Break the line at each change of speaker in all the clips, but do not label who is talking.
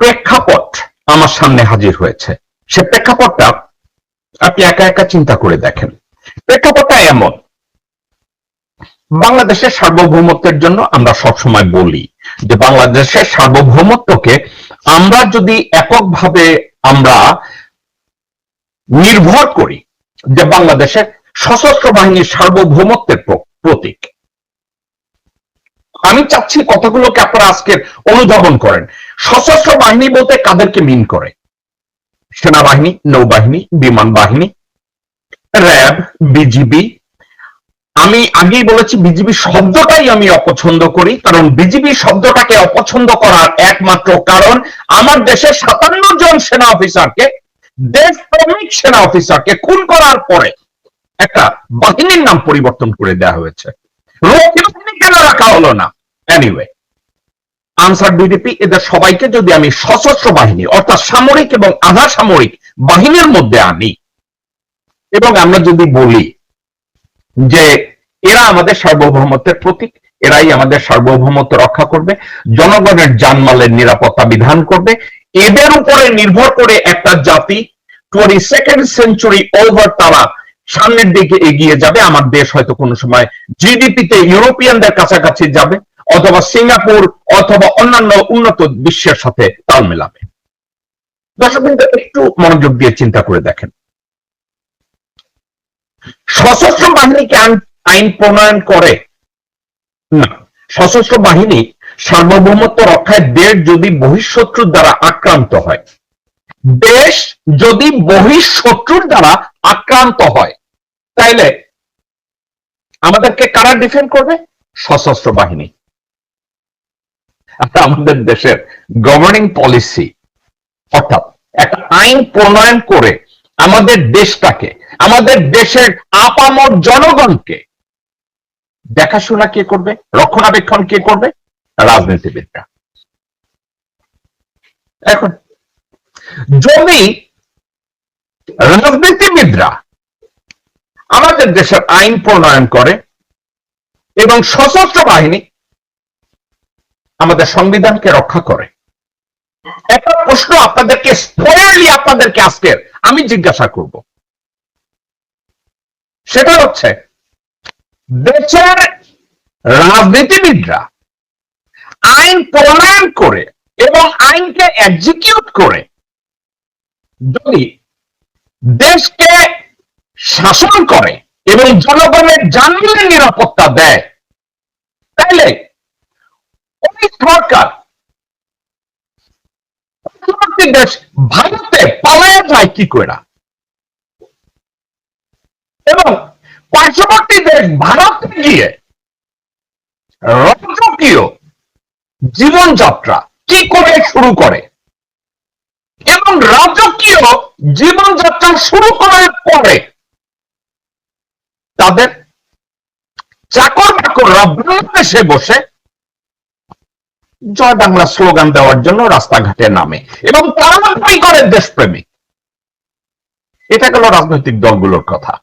প্রেক্ষাপট আমার সামনে হাজির হয়েছে। সে প্রেক্ষাপটটা আপনি একা একা চিন্তা করে দেখেন। প্রেক্ষাপটটা এমন। বাংলাদেশের সার্বভৌমত্বের জন্য আমরা সবসময় বলি যে বাংলাদেশের সার্বভৌমত্বকে আমরা যদি এককভাবে আমরা নির্ভর করি যে বাংলাদেশের সশস্ত্র বাহিনীর সার্বভৌমত্বের প্রতীক আমি চাচ্ছি কথাগুলোকে আপনারা আজকে অনুধাবন করেন। সশস্ত্র বাহিনী বলতে কাদেরকে মিন করে? সেনাবাহিনী, নৌবাহিনী, বিমান বাহিনী, র্যাব, বিজিবি। আমি আগেই বলেছি বিজিবি শব্দটাই আমি অপছন্দ করি, কারণ বিজিবি শব্দটাকে অপছন্দ করার একমাত্র কারণ আমার দেশের সাতান্ন জন সেনা অফিসারকে দেশপ্রেমিক সেনা অফিসারকে খুন করার পরে একটা বাহিনীর নাম পরিবর্তন করে দেওয়া হয়েছে। রাখা হলো না? এনিওয়ে আনসার বিডিপি এদের সবাইকে যদি আমি সশস্ত্র বাহিনী, অর্থাৎ সামরিক এবং আধা সামরিক বাহিনীর মধ্যে আনি, এবং আমরা যদি বলি যে এরা আমাদের সার্বভৌমত্বের প্রতীক, এরাই আমাদের সার্বভৌমত্ব রক্ষা করবে, জনগণের জানমালের নিরাপত্তা বিধান করবে, এদের উপরে নির্ভর করে একটা জাতি টোয়েন্টি সেকেন্ড সেঞ্চুরি ওভার তারা সামনের দিকে এগিয়ে যাবে। আমার দেশ হয়তো কোনো সময় জিডিপিতে ইউরোপিয়ানদের কাছাকাছি যাবে অথবা সিঙ্গাপুর অথবা অন্যান্য উন্নত বিশ্বের সাথে তাল মেলাবে। দর্শক একটু মনোযোগ দিয়ে চিন্তা করে দেখেন। সশস্ত্র বাহিনীকে আইন প্রণয়ন করে? না। সশস্ত্র বাহিনী সার্বভৌমত্ব রক্ষায় দেশ যদি বহিঃশত্রুর দ্বারা আক্রান্ত হয়, দেশ যদি বহিঃশত্রুর দ্বারা আক্রান্ত হয় তাইলে আমাদেরকে কারা ডিফেন্ড করবে? সশস্ত্র বাহিনী। আমাদের দেশের গভর্নিং পলিসি অর্থাৎ একটা আইন প্রণয়ন করে আমাদের দেশটাকে, আমাদের দেশের আপামর জনগণকে দেখাশোনা কে করবে, রক্ষণাবেক্ষণ কে করবে? রাজনীতিবিদরা। এখন, যদি রাজনীতিবিদরা আমাদের দেশের আইন প্রণয়ন করে এবং সশস্ত্র বাহিনী আমাদের সংবিধানকে রক্ষা করে। একটা প্রশ্ন আপনাদেরকে স্পয়ারলি আপনাদেরকে আজকের আমি জিজ্ঞাসা করব। সেটা হচ্ছে, দেশের রাজনীতিবিদরা আইন প্রণয়ন করে এবং আইনকে এক্সিকিউট করে যদি দেশকে শাসন করে এবং জনগণের জানমালের নিরাপত্তা দেয়। তাইলে ওই সরকার দেশ ভারতে পালায় যায় কি করে? এবং পার্শ্ববর্তী দেশ ভারতে গিয়ে রাজকীয় জীবনযাত্রা কি করে শুরু করে? এবং রাজকীয় জীবনযাত্রা শুরু করার পরে তাদের চাকর বাকররা বাংলাদেশে বসে জয় বাংলা স্লোগান দেওয়ার জন্য রাস্তাঘাটে নামে এবং তারা দাবি করে দেশপ্রেমিক। এটা গেল রাজনৈতিক দলগুলোর কথা।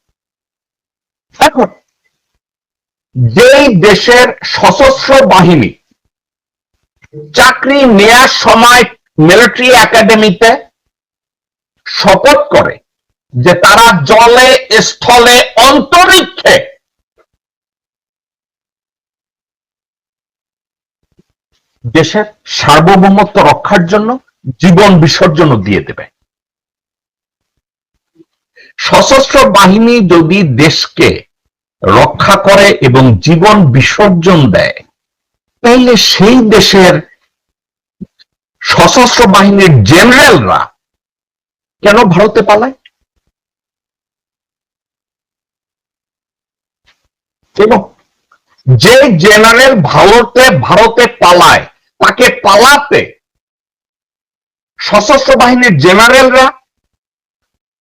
এখন, যেই দেশের সশস্ত্র বাহিনী চাকরি নেয়ার সময় মিলিটারি একাডেমিতে শপথ করে যে তারা জলে, স্থলে, অন্তরিক্ষে দেশের সার্বভৌমত্ব রক্ষার জন্য, জীবন বিসর্জন দিয়ে দেবে। সশস্ত্র বাহিনী যদি দেশকে রক্ষা করে এবং জীবন বিসর্জন দেয় তাইলে সেই দেশের সশস্ত্র বাহিনীর জেনারেলরা কেন ভারতে পালায়? যে জেনারেল ভারতে ভারতে পালায়, তাকে পালাতে সশস্ত্র বাহিনীর জেনারেলরা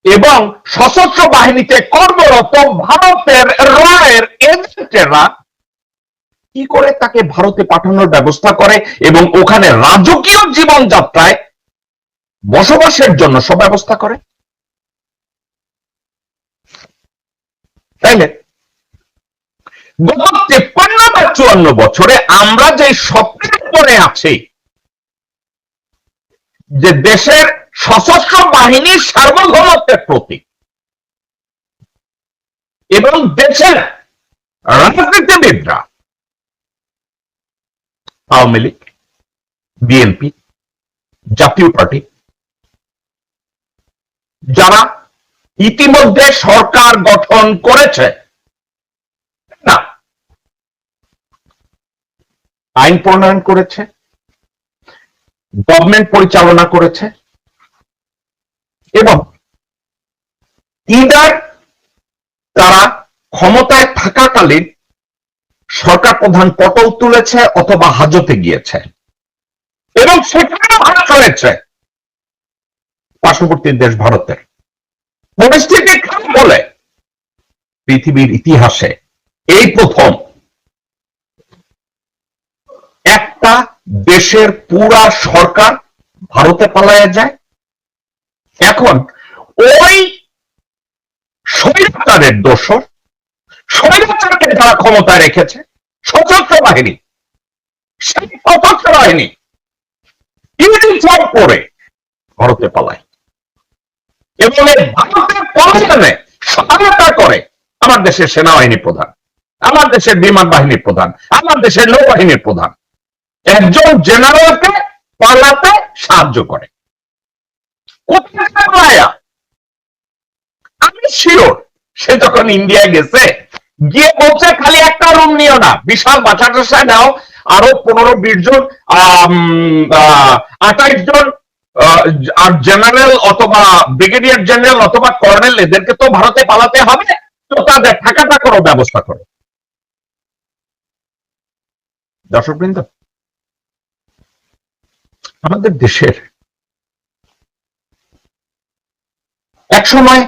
এবং সশস্ত্র বাহিনীতে কর্মরত ভারতের রয়ের এজেন্টেরা কি করে তাকে ভারতে পাঠানোর ব্যবস্থা করে এবং ওখানে রাজকীয় জীবনযাত্রায় বসবাসের জন্য সব ব্যবস্থা করে? তাইলে গত তেপ্পান্ন বা চুয়ান্ন বছরে আমরা যে স্বপ্নের পরে আছি, যে দেশের সশস্ত্র বাহিনীর সার্বভৌমত্বের প্রতীক, এবং দেশের রাজনীতিবিদরা, আওয়ামী লীগ, বিএনপি, জাতীয় পার্টি, যারা ইতিমধ্যে সরকার গঠন করেছে না আইন প্রণয়ন করেছে গভর্নমেন্ট পরিচালনা করেছে, এবং ইদার তারা ক্ষমতায় থাকাকালীন সরকার প্রধান পটল তুলেছে অথবা হাজতে গিয়েছে। এবং সেখানে ভারত রয়েছে পার্শ্ববর্তী দেশ ভারতের। পরিস্থিতি বলে পৃথিবীর ইতিহাসে এই প্রথম একটা দেশের পুরা সরকার ভারতে পালায়া যায়। এখন ওই স্বৈরাচারের দোষর, স্বৈরাচারকে যারা ক্ষমতায় রেখেছে, সশস্ত্র বাহিনী, সেই সশস্ত্র বাহিনী ইউনিফর্ম পরে ভারতে পালায়। এবং এই ভারতের পলায়নে সহায়তা করে আমার দেশের সেনাবাহিনী প্রধান, আমার দেশের বিমান বাহিনীর প্রধান, আমার দেশের নৌবাহিনীর প্রধান। একজন জেনারেলকে পালাতে সাহায্য করে। আমি শিওর সে যখন ইন্ডিয়া গেছে, গিয়ে বলছে, খালি একটা রুম নিও না। বিশাল বাচ্চা টাসা নাও। আরও পনেরো, বিশ জন আঠাইশ জন আর জেনারেল অথবা ব্রিগেডিয়ার জেনারেল অথবা কর্নেল এদেরকে তো ভারতে পালাতে হবে। তো তাদের থাকাটা করো ব্যবস্থা করো। দর্শকবৃন্দ আমাদের দেশের। এক সময়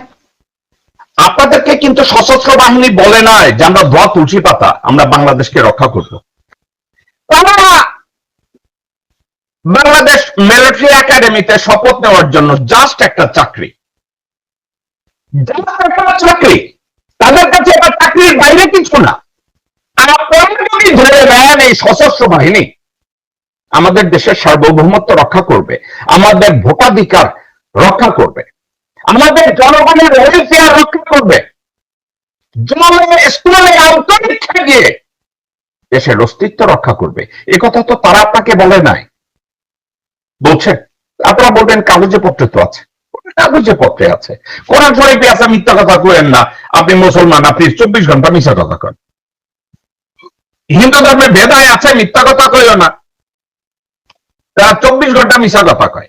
আপনাদেরকে কিন্তু সশস্ত্র বাহিনী বলে নাই যে আমরা ধোয়া তুলসী পাতা, আমরা বাংলাদেশকে রক্ষা করব। বাংলাদেশ মিলিটারি একাডেমিতে শপথ নেওয়ার জন্য জাস্ট একটা চাকরি। একটা চাকরি। তাদের কাছে চাকরির বাইরে কিছু না। আর আপনারা যদি ধরে নেন এই সশস্ত্র বাহিনী। আমাদের দেশের সার্বভৌমত্ব রক্ষা করবে, আমাদের ভোটাধিকার রক্ষা করবে, আমাদের জনগণের ওয়েলফেয়ার রক্ষা করবে। দেশের অস্তিত্ব রক্ষা করবে। এ কথা তো তারা আপনাকে বলে নাই। বলছে আপনারা বলবেন কাগজে পত্রে তো আছে কাগজে পত্রে আছে। কোরআন শরীফে আছে, মিথ্যা কথা করেন না। আপনি মুসলমান, আপনি চব্বিশ ঘণ্টা মিথ্যা কথা করেন হিন্দু ধর্মে ভেদায় আছে, মিথ্যা কথা কইও না। তারা চব্বিশ ঘণ্টা মিথ্যা কথা কয়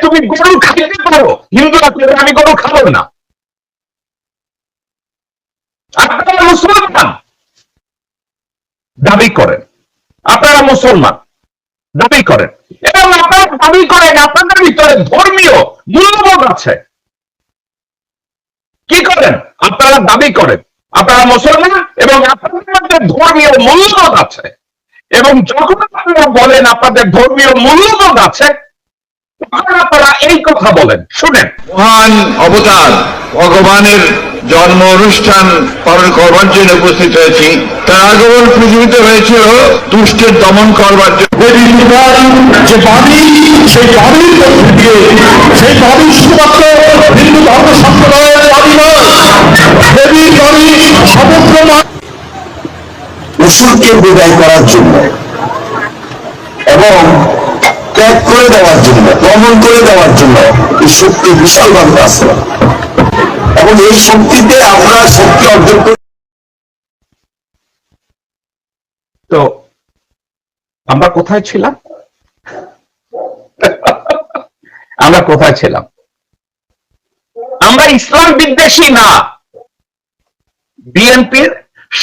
তুমি গরু খাইতে পারো, হিন্দুরা আমি গরু খাব না। আপনারা মুসলমান। দাবি করেন। আপনারা মুসলমান। দাবি করেন। এবং আপনারা দাবি করেন, আপনাদের ভিতরে ধর্মীয় মূল্যবোধ আছে। কি করেন? আপনারা দাবি করেন। আপনারা মুসলমান এবং আপনাদের মধ্যে ধর্মীয় মূল্যবোধ আছে। এবং যখন আপনারা বলেন আপনাদের ধর্মীয় মূল্যবোধ আছে তখন আপনারা এই কথা বলেন। শুনেন।
মহান অবতার ভগবানের জন্ম অনুষ্ঠান পালন করবার জন্য উপস্থিত হয়েছি। তার আগমন পৃথিবীতে হয়েছিল দুষ্টের দমন করবার জন্য।
যে বাণী সেই বাণীর সেই বাণী শুধুমাত্র হিন্দু ধর্ম সম্প্রদায়ের বাণী নয় দেবীর বাণী সমগ্র
অসুরকে বিদায় করার জন্য এবং ত্যাগ করে দেওয়ার জন্য, দমন করে দেওয়ার জন্য এই শক্তি বিশালভাবে আছে। এবং এই শক্তিতে আমরা শক্তি অর্জন করি।
তো আমরা কোথায় ছিলাম? আমরা কোথায় ছিলাম? আমরা ইসলাম বিদ্বেষী না। বিএনপির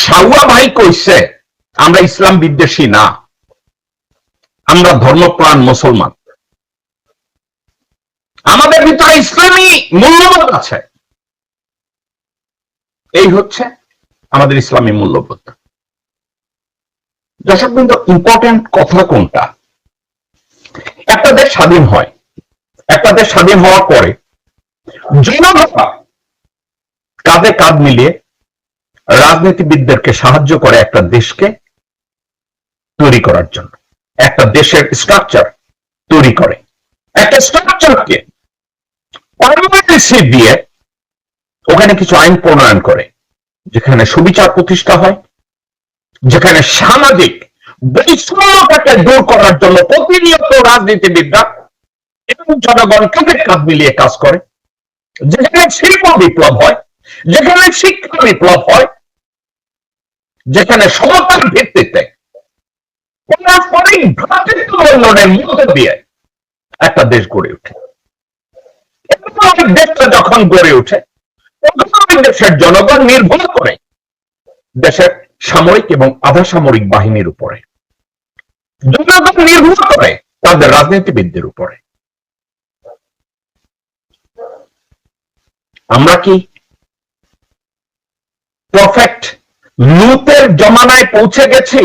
সাউয়া ভাই কইছে, আমরা ইসলাম বিদ্বেষী না। আমরা ধর্মপ্রাণ মুসলমান। আমাদের ভিতরে ইসলামী মূল্যবোধ আছে। এই হচ্ছে আমাদের ইসলামী মূল্যবোধ। দর্শক বিন্দু ইম্পর্টেন্ট কথা কোনটা? একটা দেশ স্বাধীন হয়। একটা দেশ স্বাধীন হওয়ার পরে জনগণরা কাঁধে কাঁধ মিলিয়ে রাজনীতিবিদদেরকে সাহায্য করে একটা দেশকে তৈরি করার জন্য। একটা দেশের স্ট্রাকচার তৈরি করে। একটা স্ট্রাকচারকে দিয়ে ওখানে কিছু আইন প্রণয়ন করে, যেখানে সুবিচার প্রতিষ্ঠা হয়, যেখানে সামাজিক বৈষম্যতাকে দূর করার জন্য প্রতিনিয়ত রাজনীতিবিদরা এবং জনগণ কাঁধে কাঁধ মিলিয়ে কাজ করে, যেখানে শিল্প বিপ্লব হয় যেখানে শিক্ষা বিপ্লব হয়, যেখানে সমতার ভিত্তিতে পারস্পরিক ভ্রাতৃত্ব বন্ধনের মধ্যে দিয়ে একটা দেশ গড়ে ওঠে। দেশটা যখন গড়ে ওঠে দেশের জনগণ নির্ভর করে দেশের সামরিক এবং আধা সামরিক বাহিনীর উপরে। জনগণ নির্ভর করে তাদের রাজনীতিবিদদের উপরে। আমরা কি প্রফেক্ট লুতের জমানায় পৌঁছে গেছি।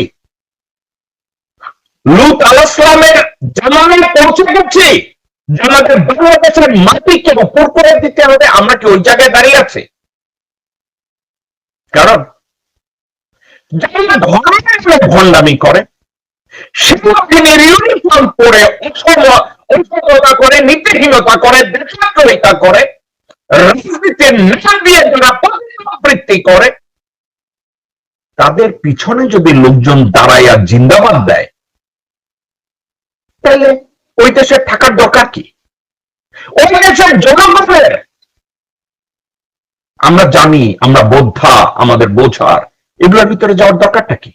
লুত আলাইসলামের জামানায় পৌঁছে গেছি। আমাদের বাংলাদেশের মাটিকে উপর করে দিতে হবে, আমরা কি ওই জায়গায় দাঁড়িয়ে আছি? কারণ ভণ্ডামি করে, সেনাবাহিনীর ইউনিফর্ম পরে অসমতা করে, নীতিহীনতা করে দেশাত্মরিতা করে করে, তাদের পিছনে যদি লোকজন আর জিন্দাবাদ দেয়, তাহলে ওই দেশে থাকার দরকার কি? ওই দেশের জনগণের আমরা জানি, আমরা বোদ্ধা, আমাদের বোঝার এগুলোর ভিতরে যাওয়ার দরকারটা কি?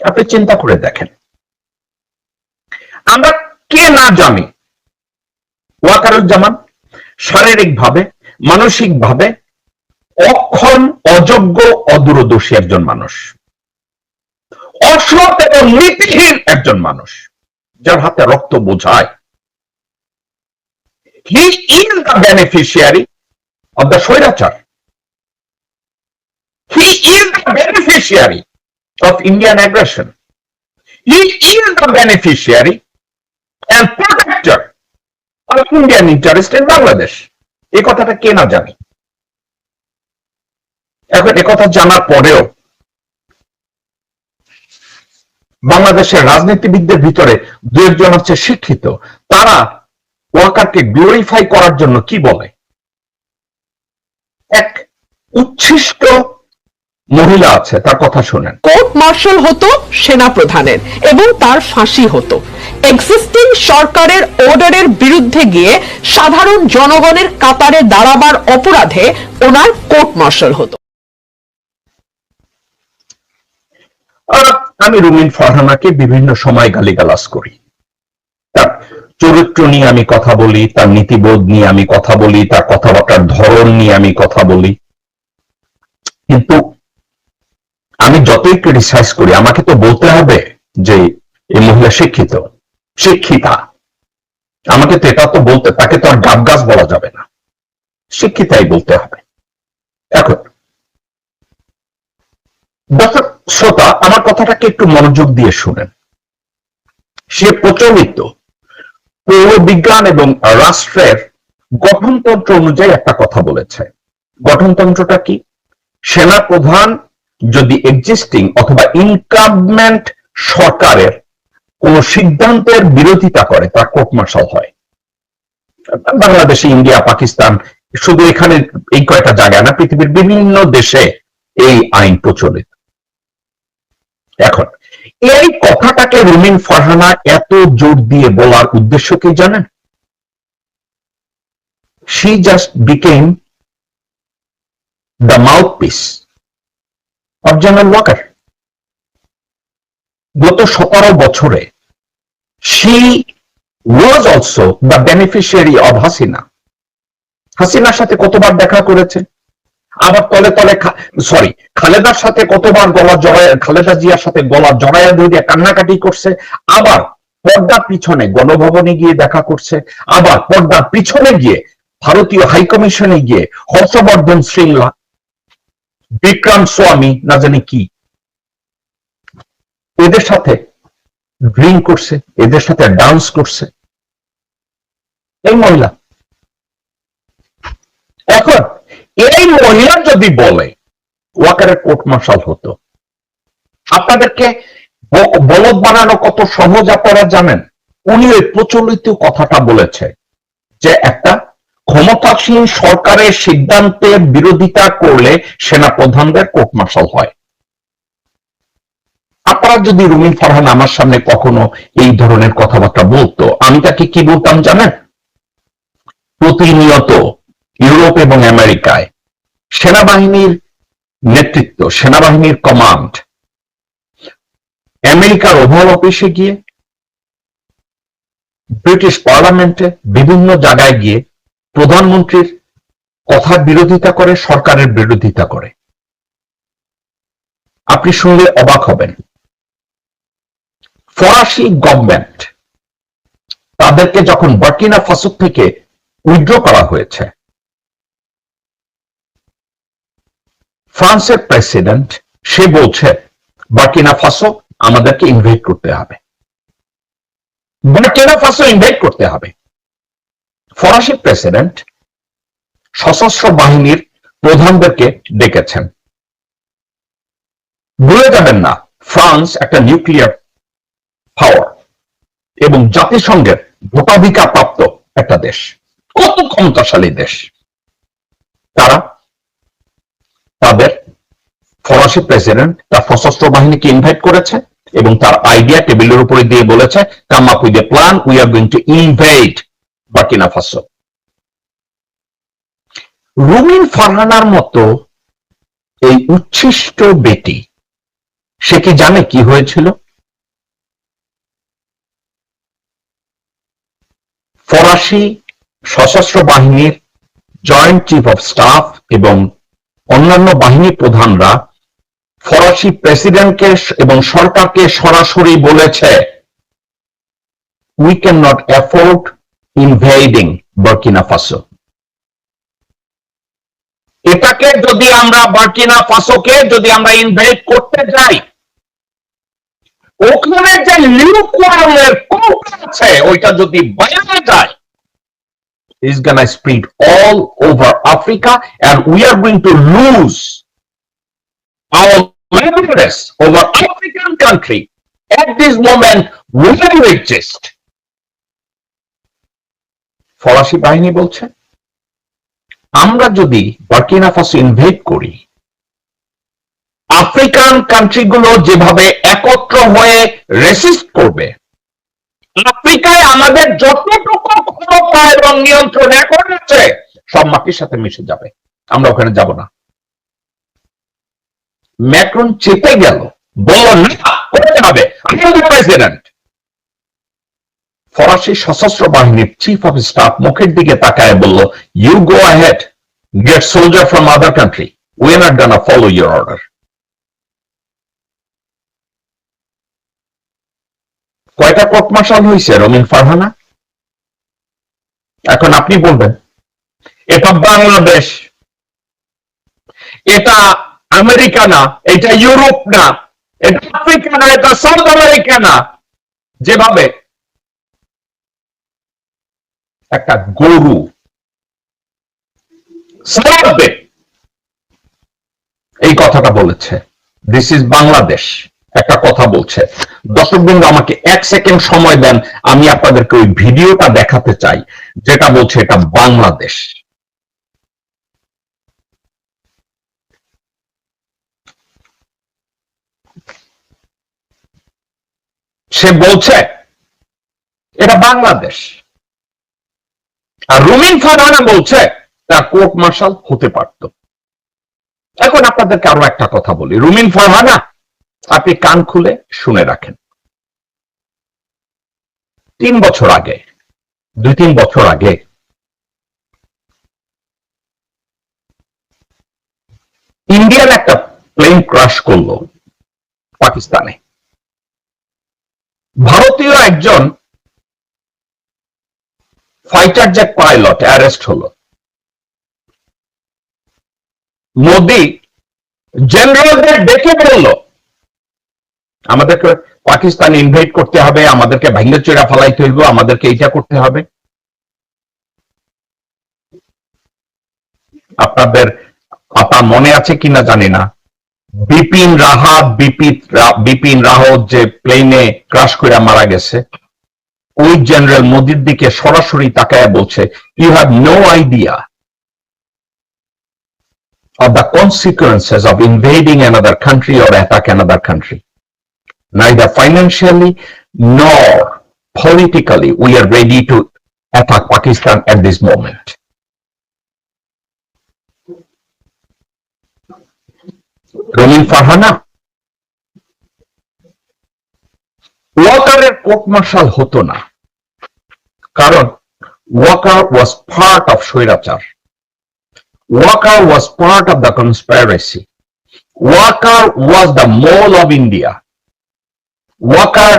আপনি চিন্তা করে দেখেন। আমরা কে না জানি, ওয়াকারুজ্জামান শারীরিক ভাবে মানসিক ভাবে অক্ষম, অযোগ্য, অদূরদর্শী একজন মানুষ। অসৎ এবং নীতিহীন একজন মানুষ, যার হাতে রক্ত বোঝায়। He is the beneficiary of the স্বৈরাচার। He is the beneficiary of Indian aggression he is the beneficiary and of Indian interest in Bangladesh? এই কথাটা কে না জানে? এখন কথা জানার পরেও বাংলাদেশের রাজনীতিবিদদের ভিতরে দু একজন হচ্ছে শিক্ষিত। তারা ওয়াকারকে গ্লোরিফাই করার জন্য কি বলে? এক উচ্ছিষ্ট মহিলা আছে তার কথা শোনেন।
কোর্ট মার্শাল হতো সেনা প্রধানের এবং তার ফাঁসি হতো। এক্সিস্টিং সরকারের অর্ডারের বিরুদ্ধে গিয়ে সাধারণ জনগণের কাতারে দাঁড়াবার অপরাধে ওনার কোর্ট মার্শাল হতো।
আমি রুমিন ফারহানাকে বিভিন্ন সময় গালিগালাজ করি। তার চরিত্র নিয়ে আমি কথা বলি তার নীতিবোধ নিয়ে আমি কথা বলি তার কথাবার্তার ধরন নিয়ে আমি কথা বলি। কিন্তু আমি যতই ক্রিটিসাইজ করি, আমাকে তো বলতে হবে যে এই মহিলা শিক্ষিত। শিক্ষিতা। আমাকে তো এটা তো বলতে, তাকে তো আর গাব গাছ বলা যাবে না। শিক্ষিতাই বলতে হবে। এখন শ্রোতা, আমার কথাটাকে একটু মনোযোগ দিয়ে শুনেন। সে প্রচলিত পৌরবিজ্ঞান এবং রাষ্ট্রের গঠনতন্ত্র অনুযায়ী একটা কথা বলেছে। গঠনতন্ত্রটা কি? সেনা প্রধান যদি এক্সিস্টিং অথবা ইনকামমেন্ট সরকারের কোন সিদ্ধান্তের বিরোধিতা করে তার কোর্ট মার্শাল হয়। বাংলাদেশে, ইন্ডিয়া, পাকিস্তান, শুধু এখানে এই কয়টা জায়গায় না, পৃথিবীর বিভিন্ন দেশে এই আইন প্রচলিত। এখন, এই কথাটাকে রুমিন ফারহানা এত জোর দিয়ে বলার উদ্দেশ্য কি জানেন? She just became the mouth general Waker গত সতেরো বছরে she was also the beneficiary of Hasina. হাসিনার সাথে কতবার দেখা করেছে? আবার তলে তলে সরি খালেদার সাথে কতবার গলা জড়ায় খালেদা জিয়ার সাথে গলা জড়াইয়া ধরিয়া কান্নাকাটি করছে। আবার পর্দার পিছনে গণভবনে গিয়ে দেখা করছে। আবার পর্দার পিছনে গিয়ে ভারতীয় হাইকমিশনে গিয়ে হর্ষবর্ধন শ্রীংলা বিক্রম স্বামী না জানি কি। এদের সাথে ড্রিঙ্ক করছে, এদের সাথে ডান্স করছে। এই মহিলা। এখন এই মহিলা যদি বলে, ওয়াকারের কোর্ট মার্শাল হতো। আপনাদেরকে বলদ বানানো কত সহজ আপনারা জানেন? উনি ওই প্রচলিত কথাটা বলেছে যে একটা ক্ষমতাসীন সরকারের সিদ্ধান্তের বিরোধিতা করলে সেনা প্রধানদের কোর্ট মার্শাল হয়। আপনারা যদি রুমিন ফারহান আমার সামনে কখনো এই ধরনের কথাবার্তা বলতো, আমি তাকে কি বলতাম জানেন? প্রতিনিয়ত ইউরোপ এবং আমেরিকায় সেনাবাহিনীর নেতৃত্ব, সেনাবাহিনীর কমান্ড, আমেরিকার ওভাল অফিসে গিয়ে, ব্রিটিশ পার্লামেন্টে বিভিন্ন জায়গায় গিয়ে প্রধানমন্ত্রীর কথার বিরোধিতা করে, সরকারের বিরোধিতা করে। আপনি শুনলে অবাক হবেন। ফরাসি গভর্নমেন্ট তাদেরকে যখন বার্কিনা ফাসো থেকে উইথড্র করা হয়েছে, ফ্রান্সের প্রেসিডেন্ট, সে বলছে, বার্কিনা ফাসো, আমাদেরকে ইনভাইট করতে হবে। বার্কিনা ফাসো ইনভাইট করতে হবে। ফরাসি প্রেসিডেন্ট সশস্ত্র বাহিনীর প্রধানদেরকে ডেকেছেন। ভুলে যাবেন না, ফ্রান্স একটা নিউক্লিয়ার পাওয়ার এবং জাতিসংঘের ভোটাধিকার প্রাপ্ত একটা দেশ, কত ক্ষমতাশালী দেশ। তারা তাদের ফরাসি প্রেসিডেন্ট, তার সশস্ত্র বাহিনীকে ইনভাইট করেছে এবং তার আইডিয়া টেবিলের উপরে দিয়ে বলেছে come up with a plan we are going to invite Burkina Faso. Rumin ফারহানার মতো এই উচ্ছিষ্ট বেটি, সে কি জানে কি হয়েছিল? ফরাসি সশস্ত্র বাহিনীর জয়েন্ট চিফ অফ স্টাফ এবং অন্যান্য বাহিনী প্রধানরা ফরাসি প্রেসিডেন্টকে এবং সরকারকে সরাসরি বলেছে we can not afford invading Burkina Faso এটাকে যদি আমরা বার্কিনা ফাসোকে যদি আমরা ইনভেট করতে যাই ওখানে যে লিউকোয়ার্মের কৌটা আছে ওইটা যদি বাজানো যায় is gonna spread all over Africa and we are going to lose our leverage over African country at this moment we exist. ফরাসি বাহিনী বলছে, আমরা যদি বার্কিনা ফাসো ইনভেট করি, আফ্রিকান কান্ট্রিগুলো যেভাবে একত্র হয়ে রেসিস্ট করবে, আফ্রিকায় আমাদের যতটুকু ক্ষমতা এবং নিয়ন্ত্রণ এখন আছে, সব মাটির সাথে মিশে যাবে। আমরা ওখানে যাব না। ম্যাক্রন চেপে গেল, বলল, না করতে হবে প্রেসিডেন্ট ফরাসি সশস্ত্র বাহিনীর চিফ অফ স্টাফ মুখের দিকে তাকায় বলল you go ahead get soldier from other country we are gonna follow your order কয়টা কোর্ট মার্শাল হয়েছে রমিন ফারহানা? এখন আপনি বলবেন, এটা বাংলাদেশ, এটা আমেরিকা না, এটা ইউরোপ না, এটা আফ্রিকা না, এটা সাউথ আমেরিকা না। যেভাবে একটা গরু। এই কথাটা বলেছে। দিস ইজ বাংলাদেশ একটা কথা বলছে। দর্শক বন্ধু আমাকে এক সেকেন্ড সময় দেন। আমি আপনাদেরকে ওই ভিডিওটা দেখাতে চাই। যেটা বলছে এটা বাংলাদেশ। সে বলছে, এটা বাংলাদেশ। আর রুমিন ফারহানা বলছে তার কোর্ট মার্শাল হতে পারত। এখন আপনাদেরকে আরও একটা কথা বলি। রুমিন ফারহানা, আপনি কান খুলে শুনে রাখেন। তিন বছর আগে, দুই তিন বছর আগে, ইন্ডিয়ার একটা প্লেন ক্রাশ করল পাকিস্তানে। ভারতীয় একজন ফাইটার জেট পাইলট অ্যারেস্ট হলো। মোদি জেনারেলদের ডেকে বলল, আমাদেরকে পাকিস্তান ইনভাইট করতে হবে, আমাদেরকে ভাঙ্গে চোরা ফেলাইতে হইব আমাদেরকে এইটা করতে হবে। আপনাদের আপনার মনে আছে কিনা জানি না। বিপিন রাহাত বিপিন বিপিন রাহত যে প্লেনে ক্রাশ করে মারা গেছে। ওই জেনারেল মোদির দিকে সরাসরি তাকায় বলছে you have no idea of the consequences of invading another country or attack another country. Neither financially nor politically we are ready to attack Pakistan at this moment. রঙিন ফারহানা ওয়াকারের কোর্ট মার্শাল হতো না কারণ ওয়াকার ওয়াজ পার্ট অফ স্বৈরাচার Waker was part of the conspiracy Waker was the mole of India Waker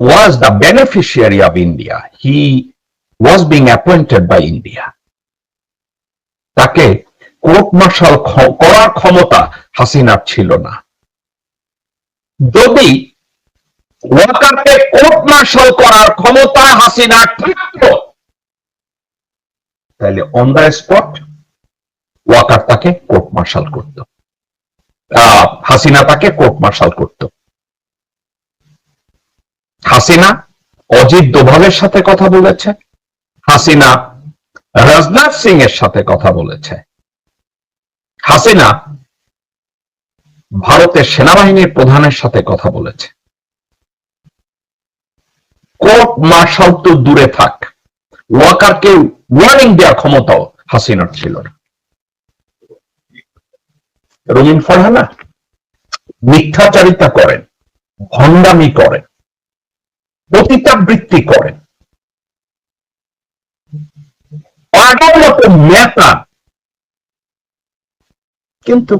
was the beneficiary of India. He was being appointed by India. তাকে court martial করার ক্ষমতা হাসিনার ছিল না যদি ওয়াকারকে কোর্ট মার্শাল করার ক্ষমতা হাসিনার থাকতো। তাহলে অন দ্য স্পট ওয়াকার তাকে কোর্ট মার্শাল করত। হাসিনা তাকে কোর্ট মার্শাল করত। হাসিনা অজিত দোভালের সাথে কথা বলেছে। হাসিনা রাজনাথ সিং এর সাথে কথা বলেছে। হাসিনা ভারতের সেনাবাহিনীর প্রধানের সাথে কথা বলেছে। কোর্ট মার্শাল তো দূরে থাক। ওয়াকারকে ওয়ার্নিং দেওয়ার ক্ষমতাও হাসিনার ছিল না। রঙিন ফরহানা, মিথ্যাচারিতা করেন, ভণ্ডামি করেন, পতিতাবৃত্তি করেন। নেতা। কিন্তু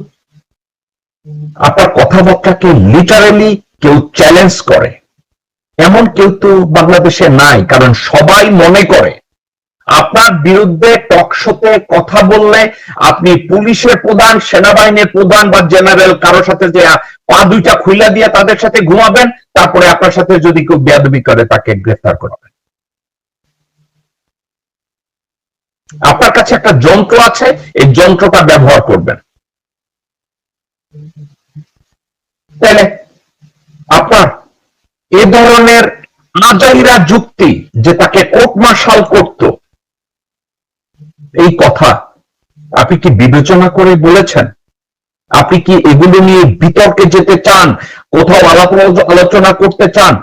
আপনার কথাবার্তাকে লিটারালি কেউ চ্যালেঞ্জ করে। এমন কেউ তো বাংলাদেশে নাই, কারণ সবাই মনে করে আপনার বিরুদ্ধে টকশোতে কথা বললে আপনি পুলিশের প্রধান, সেনাবাহিনীর প্রধান বা জেনারেল কারোর সাথে যে পা দুইটা খুইলা দিয়ে তাদের সাথে ঘুমাবেন, তারপরে আপনার সাথে যদি কেউ বেয়াদবি করে, তাকে গ্রেফতার করাবেন। আপনার কাছে একটা যন্ত্র আছে, এই যন্ত্রটা ব্যবহার করবেন। তাহলে আপনার এ ধরনের আজাইরা যুক্তি যে তাকে কোটমাশাল করত, এই কথা আপনি কি বিবেচনা করে বলেছেন? আপনি কি এগুলো নিয়ে বিতর্কে যেতে চান? কোথাও আলাপ আলোচনা করতে চান?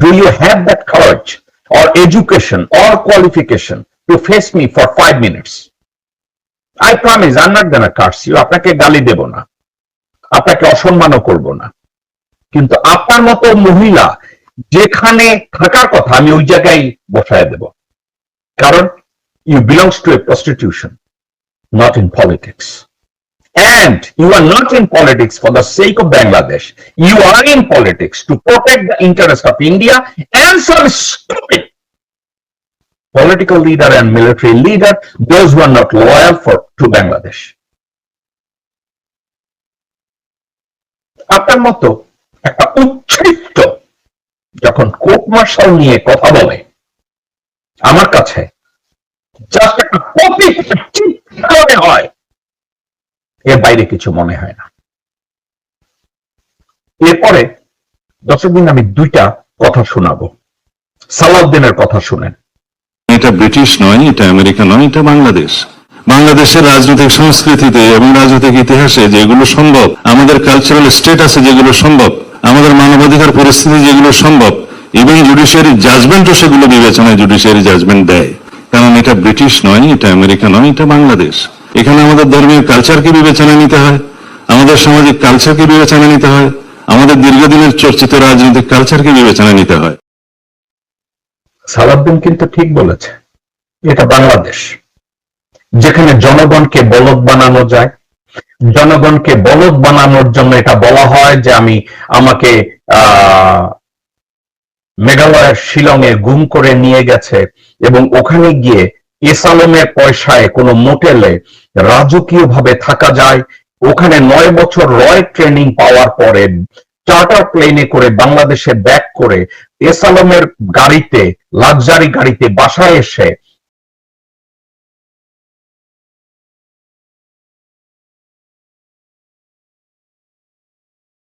ডু ইউ হ্যাভ দ্যাট খরচ or education or qualification to face me for five minutes I promise আন্নার দেনা কার্সিও আপনাকে গালি দেব না। আপনাকে অসম্মানও করব না কিন্তু আপনার মতো মহিলা যেখানে থাকার কথা আমি ওই জায়গায় বসায় দেব কারণ you belongs to a prostitution not in politics and you are not in politics for the sake of Bangladesh. You are in politics to protect the interest of India and some stupid political leader and military leader, those who are not loyal for to Bangladesh. আপনার মতো একটা উচ্ছিষ্ট যখন court martial নিয়ে কথা বলে, আমার কাছে জাস্ট একটা কপি মনে হয়, এর বাইরে কিছু মনে হয় না। এরপরে দর্শক দিন আমি দুইটা কথা শোনাবো। সালাউদ্দিনের কথা শুনেন।
এটা ব্রিটিশ নয়, এটা আমেরিকা নয়, এটা বাংলাদেশ। বাংলাদেশের রাজনৈতিক সংস্কৃতিতে এবং রাজনৈতিক ইতিহাসে যেগুলো সম্ভব, আমাদের কালচারাল স্টেট আছে যেগুলো সম্ভব, আমাদের মানবাধিকার পরিস্থিতি যেগুলো সম্ভব ইভেন জুডিশিয়ারি জাজমেন্টও সেগুলো বিবেচনায় জুডিশিয়ারি জাজমেন্ট দেয়। কারণ এটা ব্রিটিশ নয়, এটা আমেরিকা নয়, এটা বাংলাদেশ। এখানে আমাদের ধর্মীয় কালচারকে বিবেচনায় নিতে হয়, আমাদের সামাজিক কালচারকে বিবেচনায় নিতে হয়, আমাদের দীর্ঘদিনের চর্চিত রাজনৈতিক কালচারকে বিবেচনায় নিতে হয়।
সালাউদ্দিন কিন্তু ঠিক বলেছে, এটা বাংলাদেশ। যেখানে জনগণকে বলদ বানানো যায়। জনগণকে বলদ বানানোর জন্য এটা বলা হয় যে আমি আমাকে মেঘালয়ের শিলংয়ে গুম করে নিয়ে গেছে এবং ওখানে গিয়ে এসালমের পয়সায় কোনো মোটেলে রাজকীয় ভাবে থাকা যায়। ওখানে নয় বছর রয় ট্রেনিং পাওয়ার পরে চার্টার প্লেনে করে বাংলাদেশে ব্যাক করে এসালমের গাড়িতে, লাক্সারি গাড়িতে বাসায় এসে